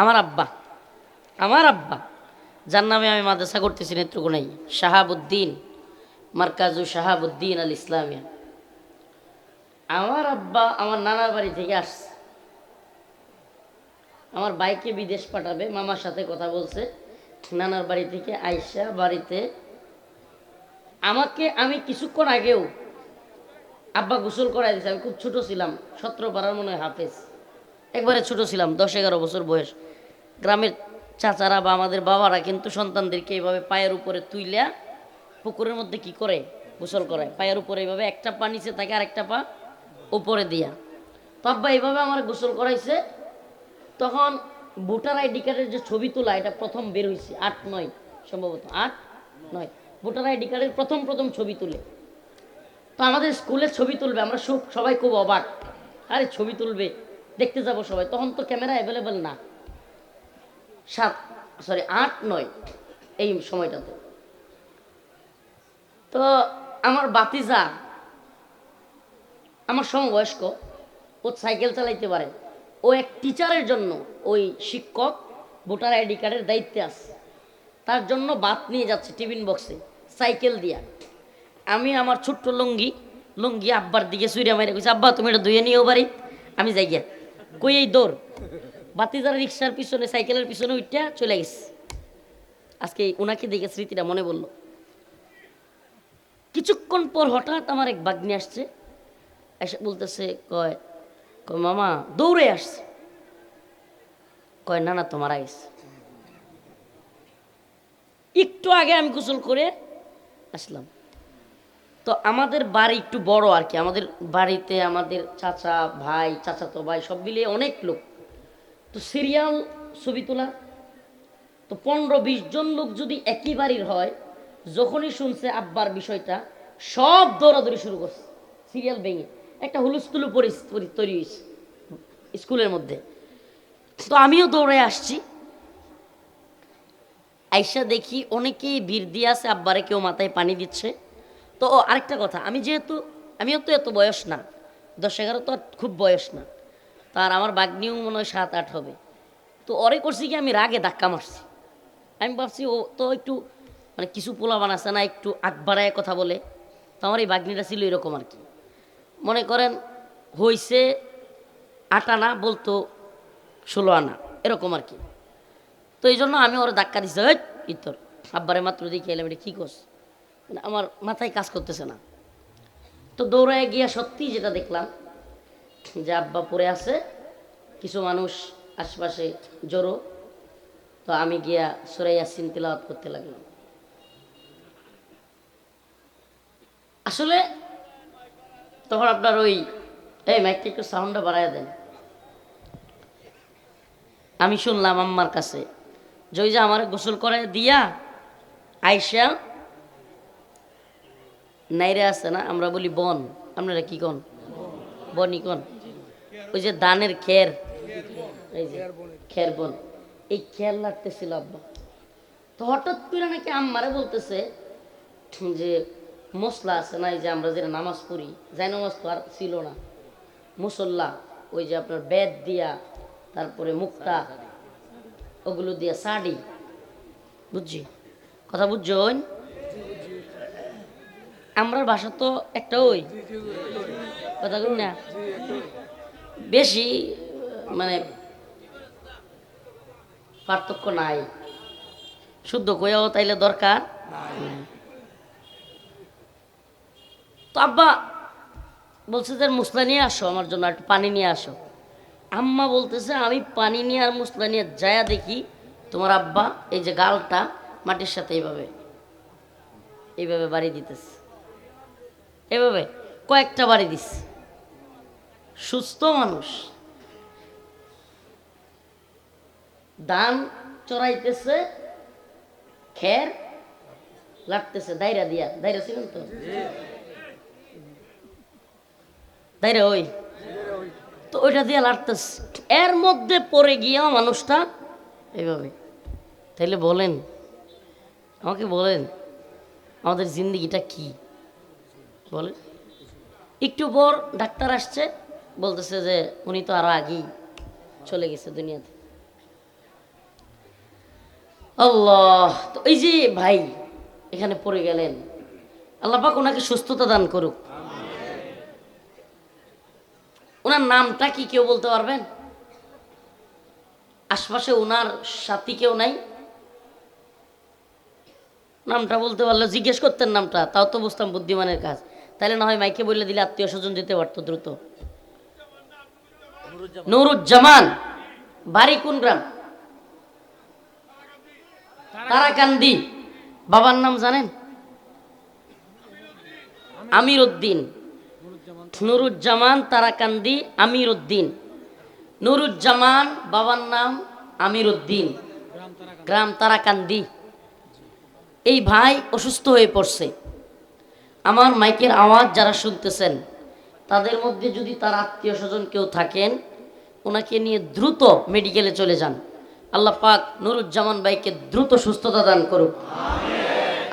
আমার আব্বা আমার আব্বা, যার নামে আমি মাদ্রাসা করতেছি নেত্রকোনাই শাহাবুদ্দিন, মার্কাজু শাহাবুদ্দিন আল ইসলামিয়া। আমার আব্বা আমার নানার বাড়ি থেকে আসছে। আমার বাইকে বিদেশ পাঠাবে, মামার সাথে কথা বলছে। নানার বাড়ি থেকে আইসা বাড়িতে আমাকে আমি কিছুক্ষণ আগেও আব্বা গোসল করাই দিয়েছে। আমি খুব ছোট ছিলাম, সতেরো পাড়ার মনে হয় হাফেজ। একবারে ছোট ছিলাম, দশ এগারো বছর বয়স। গ্রামের চাচারা বা আমাদের বাবারা কিন্তু সন্তানদেরকে এইভাবে পায়ের উপরে তুইলা পুকুরের মধ্যে কি করে? গোসল করে পায়ের উপরে এইভাবে একটা পা নিচে থাকে আর একটা পা উপরে দিয়া। তো আব্বা এইভাবে আমার গোসল করাইছে। তখন ভোটার আইডি কার্ডের যে ছবি তোলা, এটা প্রথম বের হয়েছে আট নয়, সম্ভবত আট নয়। ভোটার আইডি কার্ডের প্রথম প্রথম ছবি তুলে। তো আমাদের স্কুলের ছবি তুলবে, আমরা সব, সবাই খুব অবাক। আরে ছবি তুলবে, দেখতে যাব সবাই। তখন তো ক্যামেরা অ্যাভেলেবেল না। সাত সরি আট, নয়, এই সময়টাতে। তো আমার বাতিজা, আমার সমবয়স্ক, ও সাইকেল চালাইতে পারে। ও এক টিচারের জন্য ওই শিক্ষক ভোটার আইডি কার্ডের দায়িত্বে আছে। তার জন্য বাত নিয়ে যাচ্ছে টিফিন বক্সে, সাইকেল দিয়া। আমি আমার ছোট্ট লুঙ্গি লুঙ্গি আব্বার দিকে সুইরা মাইরে কইছি, আব্বা, তুমি এটা ধুয়ে নিয়েও বাড়ি। আমি যাই গিয়া কই এই দৌড়? বাতিজার রিক্সার পিছনে, সাইকেলের পিছনে উঠটা চলে গেছে। আজকে ওনাকে দেখে স্মৃতিটা মনে বলল কিছুক্ষণ পর হঠাৎ আমার এক বাগ্নি আসছে, এসে বলতেছে, কয় কয়, মামা, দৌড়ে আসছে। কয়, না না তোমার আইস একটু আগে আমি গোসল করে আসলাম। তো আমাদের বাড়ি একটু বড় আর কি। আমাদের বাড়িতে আমাদের চাচা, ভাই, চাচাতো ভাই সব মিলিয়ে অনেক লোক। তো সিরিয়াল ছবি তোলা, তো পনেরো বিশ জন লোক যদি একই বাড়ির হয়, যখনই শুনছে আব্বার বিষয়টা, সব দৌড়াদৌড়ি শুরু করছে, সিরিয়াল ভেঙে। একটা হুলুস্থুলু পরিস্থিতি তৈরি হয়েছে স্কুলের মধ্যে। তো আমিও দৌড়ে আসছি। আইসা দেখি অনেকেই ভিড় দিয়ে আছে, আব্বারে কেউ মাথায় পানি দিচ্ছে। তো আরেকটা কথা, আমি যেহেতু, আমিও তো এত বয়স না দশ এগারো তো আর খুব বয়স না। তার আমার বাগ্নিও মনে হয় সাত, আট হবে। তো ওরে করছি কি, আমি রাগে ধাক্কা মারছি। আমি ভাবছি, ও তো একটু মানে কিছু পোলা বানাচ্ছে না, একটু আগ বাড়ায় কথা বলে। তো আমার এই বাগ্নিটা ছিল এরকম আর কি। মনে করেন, হইছে আট আনা, বলতো ষোলো আনা, এরকম আর কি। তো এই জন্য আমি ওরা ধাক্কা দিচ্ছি ওই ইতর আব্বারে মাত্র দেখে, এলাম, এটা কী করছ? মানে আমার মাথায় কাজ করতেছে না। তো দৌড়ায় গিয়া সত্যি যেটা দেখলাম যে আব্বা পড়ে আছে, কিছু মানুষ আশপাশে জড়ো, তো আমি গিয়া সুরাই ইয়াসিন তিলাওয়াত করতে লাগলাম। আসলে তখন আপনার ওই, এই মাইকটা একটু সাউন্ডটা বাড়ায় দেন। আমি শুনলাম আম্মার কাছে যে ওই যে আমার গোসল করে দিয়া আইসা নাইরে আছে না? আমরা বলি, বন। আপনারা কি কন? বনি কন? ওই যে দানের খের। এই যে খের বন এই খের লাগতেছিল, আব্বা। তো হঠাৎ করে নাকি আম্মারে বলতেছে যে মশলা আছে না, এই যে আমরা যেটা নামাজ পড়ি, যাই নামাজ তো আর ছিল না। মুসল্লা, ওই যে আপনার বেদ দিয়া, তারপরে মুক্তা, ওগুলো দিয়া শাড়ি বুঝছি? কথা বুঝছ আমরার ভাষা তো একটা ওই। কথা না? বেশি মানে পার্থক্য নাই। শুদ্ধ কইয়াও তাইলে দরকার তো আব্বা বলছে যে মুসলা নিয়ে আসো আমার জন্য একটু পানি নিয়ে আসো। আম্মা বলতেছে, আমি পানি নিয়ে আর মুসলা নিয়ে যায়া দেখি তোমার আব্বা এই যে গালটা মাটির সাথে এইভাবে এইভাবে বাড়ি দিতেছে। এভাবে কয়েকটা বাড়ি দিস সুস্থ মানুষ। দান চড়াইতেছে, খের লাগতেছে, দাইরা দিয়া। দাইরা ছিলেন তো? দাইরা ওই? তো ওইটা দিয়ে লাড়তেছে এর মধ্যে পড়ে গিয়া মানুষটা এইভাবে। তাইলে বলেন, আমাকে বলেন, আমাদের জিন্দগিটা কি? বলেন। একটু পর ডাক্তার আসছে বলতেছে যে উনি তো আরও আগেই চলে গেছে দুনিয়াতে। আল্লাহ, তো এই যে ভাই এখানে পড়ে গেলেন, আল্লাহ পাক ওনাকে সুস্থতা দান করুক। ওনার নামটা কি কেউ বলতে পারবেন? আশপাশে ওনার সাথী কেউ নাই? নামটা বলতে পারলে জিজ্ঞেস করতেন নামটা, তাও তো বুঝতাম বুদ্ধিমানের কাজ। তাহলে না হয় মাইকে বলে দিলে আত্মীয় স্বজন যেতে পারতো দ্রুত। নুরুজ্জামান। বাড়ি কোন গ্রাম? তারাকান্দি। বাবার নাম জানেন? আমির উদ্দিন নুরুজ্জামান। তারাকান্দি আমির উদ্দিন নুরুজ্জামান বাবার নাম আমির উদ্দিন গ্রাম তারাকান্দি। এই ভাই অসুস্থ হয়ে পড়ছে। আমার মাইকের আওয়াজ যারা শুনতেছেন তাদের মধ্যে যদি তার আত্মীয় স্বজন কেউ থাকেন ওনাকে নিয়ে দ্রুত মেডিকেলে চলে যান আল্লাহ পাক নুরুজ্জামান ভাইকে দ্রুত সুস্থতা দান করুক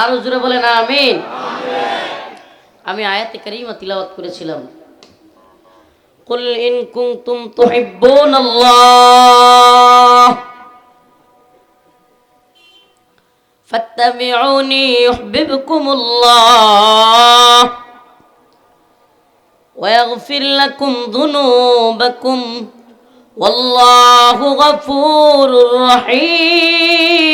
আরো জুড়ে বলেন আমিন আমি আয়াতে কারিমা তিলাওয়াত করেছিলাম قل إن كنتم تحبون الله فاتبعوني يحببكم الله ويغفر لكم ذنوبكم والله غفور رحيم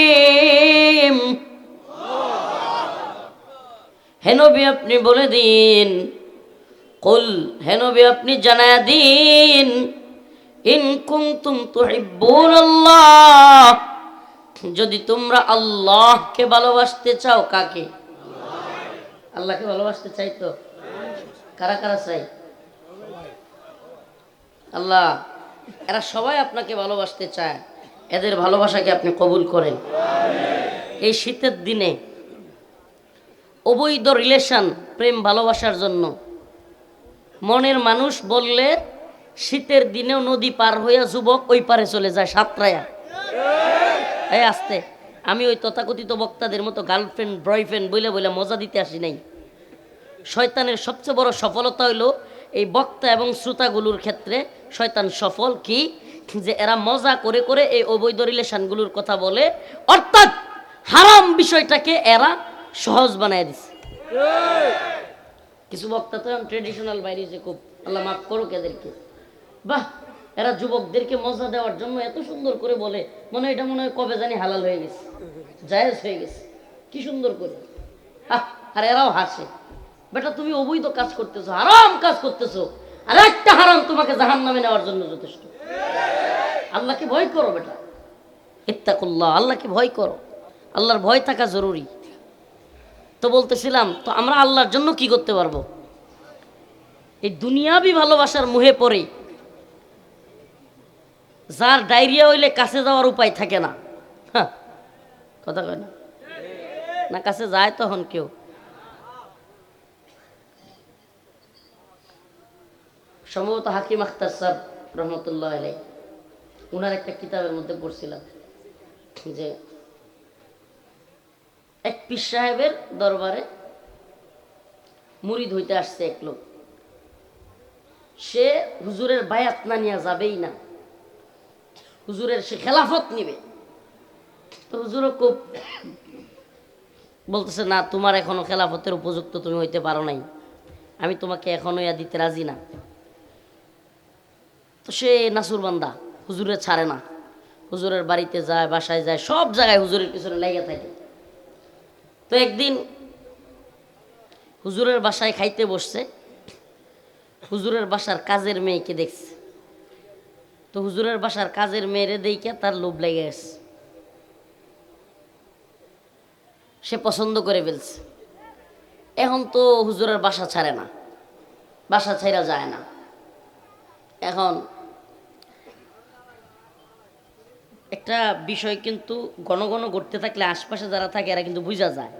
হেনবি আপনি বলে দিন কুল হেনবি আপনি জানায়া দিন ইন কুনতুম তুহিব্বুনাল্লাহ যদি তোমরা আল্লাহকে ভালোবাসতে চাও কাকে আল্লাহকে ভালোবাসতে চাই তো কারা কারা চাই আল্লাহ এরা সবাই আপনাকে ভালোবাসতে চায়। এদের ভালোবাসাকে আপনি কবুল করেন। এই শীতের দিনে অবৈধ রিলেশন প্রেম, ভালোবাসার জন্য মনের মানুষ বললে শীতের দিনেও নদী পার হইয়া যুবক ওই পারে চলে যায়, সাতরায়া। এই আসতে, আমি ওই তথাকথিত বক্তাদের মতো গার্লফ্রেন্ড বয়ফ্রেন্ড বলে বলে মজা দিতে আসি নাই। শয়তানের সবচেয়ে বড় সফলতা হইল এই বক্তা এবং শ্রোতাগুলোর ক্ষেত্রে শয়তান সফল কি? যে এরা মজা করে করে এই অবৈধ রিলেশনগুলোর কথা বলে, অর্থাৎ হারাম বিষয়টাকে এরা সহজ বানায় দিছে। কিছু বক্তা তো ট্রেডিশনাল বাইরে যে খুব, আল্লাহ মাফ করুক এদেরকে। বাহ, এরা যুবকদেরকে মজা দেওয়ার জন্য এত সুন্দর করে বলে, মনে এটা মনে হয় কবে জানি হালাল হয়ে গেছে, জায়েজ হয়ে গেছে। কি সুন্দর করে। আর এরাও হাসে। বেটা তুমি অবৈধ কাজ করতেছো হারাম কাজ করতেছো। আর একটা হারাম তোমাকে জাহান নামে নেওয়ার জন্য যথেষ্ট। আল্লাহকে ভয় করো বেটা। ইত্তাকুল্লাহ আল্লাহকে ভয় করো। আল্লাহর ভয় থাকা জরুরি। তো বলতেছিলাম তো আমরা আল্লাহর জন্য কি করতে পারব? এই দুনিয়াবি ভালোবাসার মুহে পড়ে যার ডায়রিয়া হইলে কাছে যাওয়ার উপায় থাকে না। হ্যাঁ, কথা কয় না? না কাছে যায় তখন কেউ। সম্ভবত হাকিম আখতার সাহ রহমতুল্লাহ আলাই উনার একটা কিতাবের মধ্যে পড়ছিলাম যে এক পীর সাহেবের দরবারে মুরিদ হইতে আসছে এক লোক। সে হুজুরের বায়াত না নিয়ে যাবেই না। হুজুরের সে খেলাফত নিবে। তো হুজুরও খুব বলতেছে, না, তোমার এখনও খেলাফতের উপযুক্ত তুমি হইতে পারো নাই। আমি তোমাকে এখনও ইয়া দিতে রাজি না। তো সে নাসুর বান্দা, হুজুরে ছাড়ে না। হুজুরের বাড়িতে যায়, বাসায় যায়, সব জায়গায় হুজুরের পিছনে লেগে থাকে। তো একদিন হুজুরের বাসায় খাইতে বসছে, হুজুরের বাসার কাজের মেয়েকে দেখছে। তো হুজুরের বাসার কাজের মেয়েরে দেখে তার লোভ লেগে গেছে। সে পছন্দ করে ফেলছে। এখন তো হুজুরের বাসা ছাড়ে না, বাসা ছাইরা যায় না। এখন, একটা বিষয় কিন্তু ঘন ঘন ঘটতে থাকলে আশপাশে যারা থাকে এরা কিন্তু বোঝা যায়।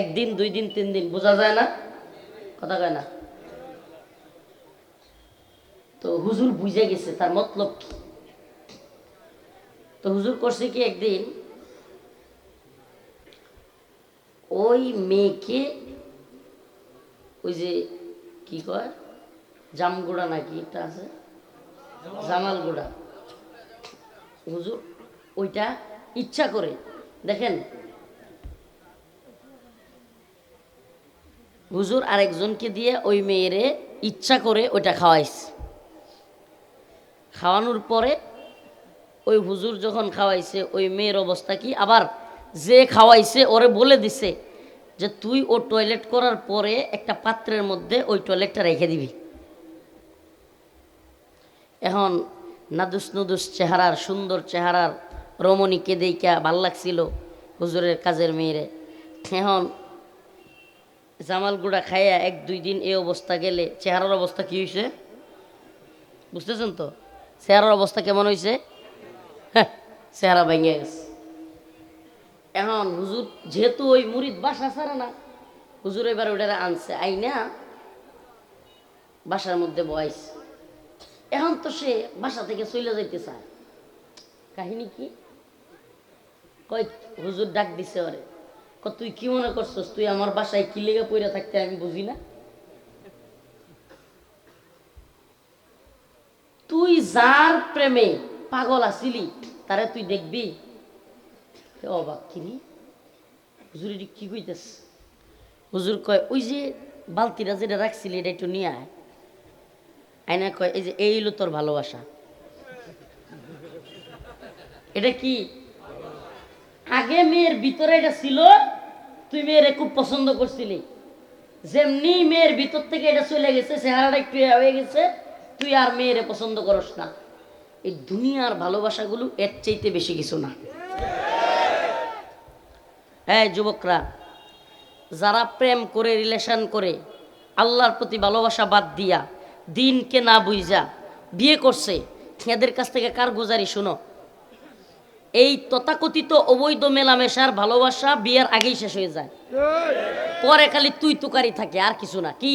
একদিন, দুই দিন, তিন দিন বোঝা যায় না, কথা কয় না। তো হুজুর বুঝে গেছে, তার মতলব কি? তো হুজুর করছে কি একদিন, ওই মেয়েকে ওই যে কি কয়? জামগুড়া নাকি এটা আছে? জামালগুড়া। হুজুর, ওইটা ইচ্ছা করে। দেখেন। হুজুর আরেকজনকে দিয়ে ওই মেয়েরে ইচ্ছা করে ওইটা খাওয়াইছে খাওয়ানোর পরে ওই হুজুর যখন খাওয়াইছে, ওই মেয়ের অবস্থা কি? আবার যে খাওয়াইছে, ওরে বলে দিছে যে, তুই ও টয়লেট করার পরে একটা পাত্রের মধ্যে ওই টয়লেটটা রেখে দিবি। এখন নাদুস নুদুস চেহারার, সুন্দর চেহারার রমণীকে দেইকা ভালো লাগছিল হুজুরের কাজের মেয়েরে। এখন জামাল গুড়া খাইয়া এক, দুই দিন এই অবস্থা গেলে চেহারার অবস্থা কি হয়েছে বুঝতেছেন তো? চেহারার অবস্থা কেমন হয়েছে হ্যাঁ চেহারা ভেঙে গেছে। এখন হুজুর যেহেতু ওই মুরিদ বাসা ছাড়া না, হুজুর এবার ওটা আনছে। আইনা বাসার মধ্যে বয়স এখন তো সে বাসা থেকে চলে যাইতে চায় কাহিনী কি? কয়, হুজুর ডাক দিছে ওরে। ক তুই কি মনে করছস? তুই আমার বাসায় কি লেগে পড়ে থাকতে আমি বুঝি না? তুই যার প্রেমে পাগল আসিলি তারে তুই দেখবি? অবাক কিনি হুজুর এটি কি কইতেছ? হুজুর কয়, ওই যে বালতিটা যেটা রাখছিলি, এটা একটু নিয়ে আয়। আয়না কয়, এই যে, এই হলো তোর ভালোবাসা। এটা কি? আগে মেয়ের ভিতরে এটা ছিল, তুই মেয়ের খুব পছন্দ করছিলি। যেমনি মেয়ের ভিতর থেকে এটা চলে গেছে, চেহারাটা একটু হয়ে গেছে, তুই আর মেয়েরে পছন্দ করস না। এই দুনিয়ার ভালোবাসাগুলো এর চাইতে বেশি কিছু না। হ্যাঁ যুবকরা, যারা প্রেম করে রিলেশন করে, আল্লাহর প্রতি ভালোবাসা বাদ দিয়া দিনকে না বুঝা বিয়ে করছে। এদের কাছ থেকে কার গুজারি শুনো? এই তথাকথিত অবৈধ মেলামেশার ভালোবাসা বিয়ের আগেই শেষ হয়ে যায়। পরে খালি তুই তুকারি থাকে, আর কিছু না। কি?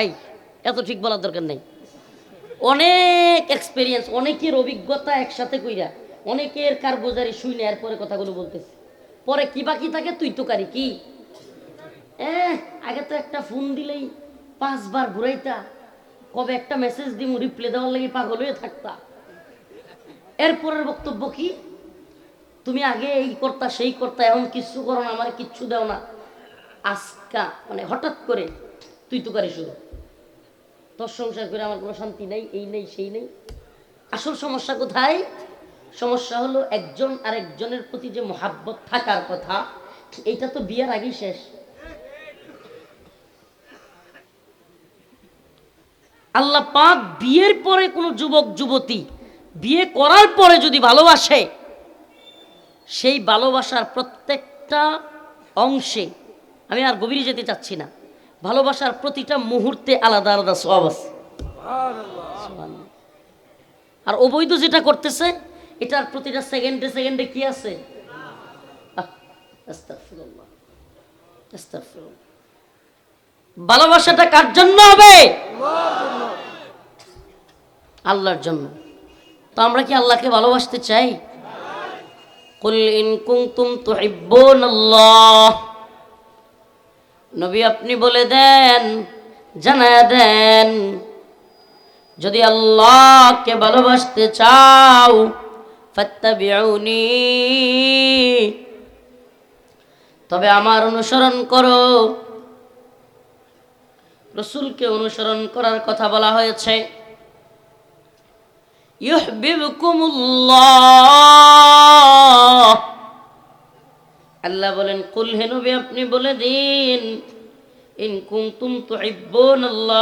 এই, এত ঠিক বলার দরকার নেই। অনেক এক্সপিরিয়েন্স অনেকের অভিজ্ঞতা একসাথে কইরা, অনেকের কার গুজারি কারগুজারি শুনে এরপরে কথাগুলো বলতেছে। পরে কি বাকি থাকে? তুই তুকারি, কি? আগে তো একটা ফোন দিলেই পাঁচবার ঘুরাইতা, কবে একটা মেসেজ দিমু রিপ্লে দেওয়ার লাগে পাগল হয়ে থাকতা। এরপরের বক্তব্য কি? তুমি আগে এই করতা, সেই করতা, এখন কিচ্ছু করো না, আমার কিচ্ছু দাও না। আজকা মানে হঠাৎ করে তুই তুকারি শুরু। তোর সংসার করে আমার কোনো শান্তি নেই, এই নেই, সেই নেই। আসল সমস্যা কোথায়? সমস্যা হলো একজন আরেকজনের প্রতি যে মহাব্বত থাকার কথা, এইটা তো বিয়ের আগেই শেষ। আল্লাহ পাক বিয়ের পরে কোনো যুবক যুবতী বিয়ে করার পরে যদি ভালোবাসে সেই ভালোবাসার প্রত্যেকটা অংশে আমি আর গভীরে যেতে চাচ্ছি না। ভালোবাসার প্রতিটা মুহূর্তে আলাদা আলাদা সব আছে। আর অবৈধ যেটা করতেছে এটার প্রতিটা সেকেন্ডে সেকেন্ডে কি আছে? আহ, আস্তাগফিরুল্লাহ। ভালোবাসাটা কার জন্য হবে? আল্লাহর জন্য। তো আমরা কি আল্লাহকে ভালোবাসতে চাই? কুল ইন নবী আপনি বলে দেন জানা দেন, যদি আল্লাহকে ভালোবাসতে চাও, ফাত্তাবিউনি। তবে আমার অনুসরণ করো। রসুলকে অনুসরণ করার কথা বলা হয়েছে। আল্লাহ বলেন, কুল হে নবী, আপনি বলে দিন, ইন কুনতুম তুহিব্বুনাল্লাহ।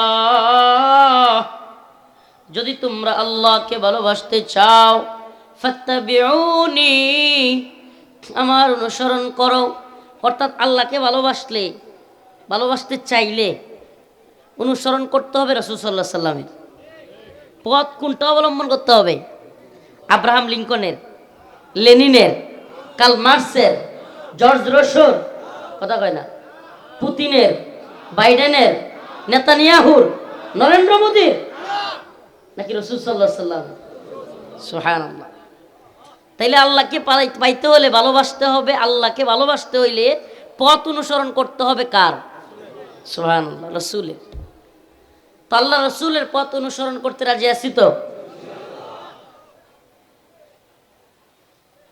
যদি তোমরা আল্লাহকে ভালোবাসতে চাও, ফাত্তাবিউনি, আমার অনুসরণ করো। অর্থাৎ আল্লাহকে ভালোবাসলে, ভালোবাসতে চাইলে অনুসরণ করতে হবে রসুল সাল্লাহ সাল্লামের। পথ কোনটা অবলম্বন করতে হবে? আব্রাহাম লিঙ্কনের, লেনিনের কাল মার্সের জর্জ রসোর কথা কয় না, পুতিনের, বাইডেনের, নেতানিয়াহুর, নরেন্দ্র মোদীর, নাকি রসুল সাল্লাহ সাল্লাম? সোহান তাইলে আল্লাহকে পাইতে হলে ভালোবাসতে হবে, আল্লাহকে ভালোবাসতে হইলে পথ অনুসরণ করতে হবে কার? সোহান রসুলের। তো আল্লাহ রসুলের পথ অনুসরণ করতে রাজি আছি তো?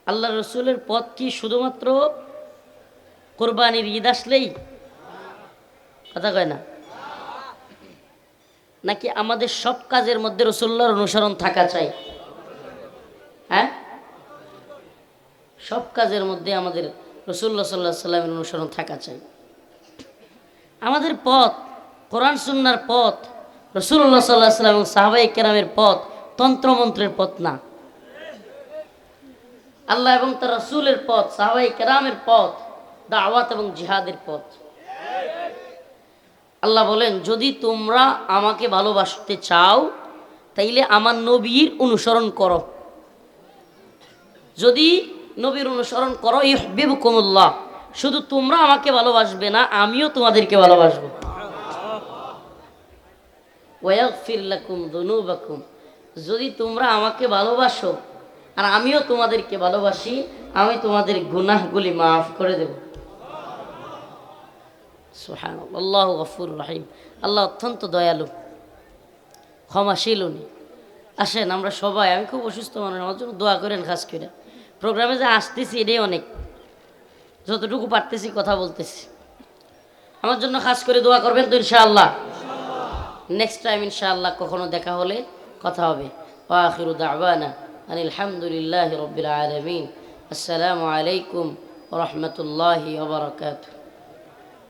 আল্লাহ রসুলের পথ কি শুধুমাত্র কোরবানির ঈদ আসলেই? কথা কয় না? নাকি আমাদের সব কাজের মধ্যে রসুল্লাহর অনুসরণ থাকা চাই? হ্যাঁ? সব কাজের মধ্যে আমাদের রসুল্লাহ সাল্লাহ সাল্লামের অনুসরণ থাকা চাই। আমাদের পথ, কোরআন সুন্নার পথ রসুল্লাহ সাল্লাহ সাল্লাম এবং সাহাবাই কেরামের পথ তন্ত্রমন্ত্রের পথ না। আল্লাহ এবং তার রসুলের পথ সাহাবাই কেরামের পথ, দাওয়াত এবং জিহাদের পথ। আল্লাহ বলেন, যদি তোমরা আমাকে ভালোবাসতে চাও, তাইলে আমার নবীর অনুসরণ করো। যদি নবীর অনুসরণ করো ইহবিবকুমুল্লাহ শুধু তোমরা আমাকে ভালোবাসবে না, আমিও তোমাদেরকে ভালোবাসবো। ওয়াগফির লাকুম দুনুবাকুম। যদি তোমরা আমাকে ভালোবাসো, আর আমিও তোমাদেরকে ভালোবাসি, আমি তোমাদের গুনাহগুলি মাফ করে দেব। আল্লাহ গফুর রাহিম। আল্লাহ অত্যন্ত দয়ালু, ক্ষমাশীল উনি। আসেন, আমরা সবাই, আমি খুব অসুস্থ মানুষ, আমার জন্য দোয়া করেন খাস করে। প্রোগ্রামে যে আসতেছি, এটাই অনেক। যতটুকু পারতেছি, কথা বলতেছি। আমার জন্য খাস করে দোয়া করবেন তো ইনশাআল্লাহ। নেক্সট টাইম ইনশাআল্লাহ কখনো দেখা হলে কথা হবে। ওয়াখির দাওয়ানা আনিল রবিল আলমিন। আসসালামু আলাইকুম ওয়া ওবরাকাতু